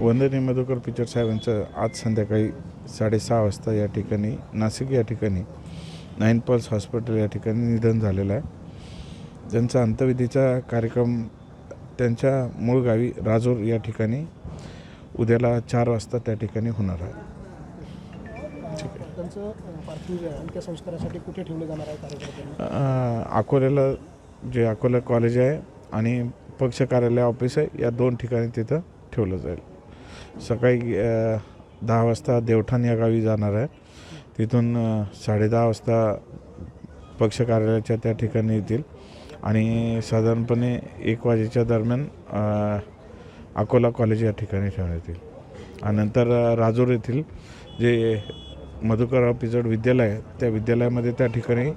वंदनी Madhukar picture साहेबांचं आज संध्याकाळी साडेसहा वाजता या ठिकाणी नाशिक या ठिकाणी नाईन पल्स हॉस्पिटल या ठिकाणी निधन झालेलं आहे. त्यांचा अंत्यविधीचा कार्यक्रम त्यांच्या मूळ गावी राजूर या ठिकाणी उद्याला चार वाजता त्या ठिकाणी होणार आहे. त्यांचं पार्थिव अंत्यसंस्कारासाठी कुठे ठेवलं जाणार आहे अकोल्याला जे अकोला कॉलेज आहे आणि पक्ष कार्यालय ऑफिस आहे या दोन ठिकाणी तिथं ठेवलं जाईल. सकाळी दहा वाजता देवठाण या गावी जाणार आहे. तिथून साडेदहा वाजता पक्ष कार्यालयाच्या त्या ठिकाणी येतील. आणि साधारणपणे एक वाजेच्या दरम्यान अकोला कॉलेज या ठिकाणी ठेवण्यात येईल आणि नंतर राजूर येथील जे मधुकरराव पिजड विद्यालय आहे त्या विद्यालयामध्ये त्या ठिकाणी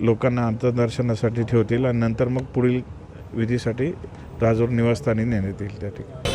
लोकांना अंतदर्शनासाठी ठेवतील आणि नंतर मग पुढील विधीसाठी राजूर निवासस्थानी नेण्यात येईल त्या ठिकाणी.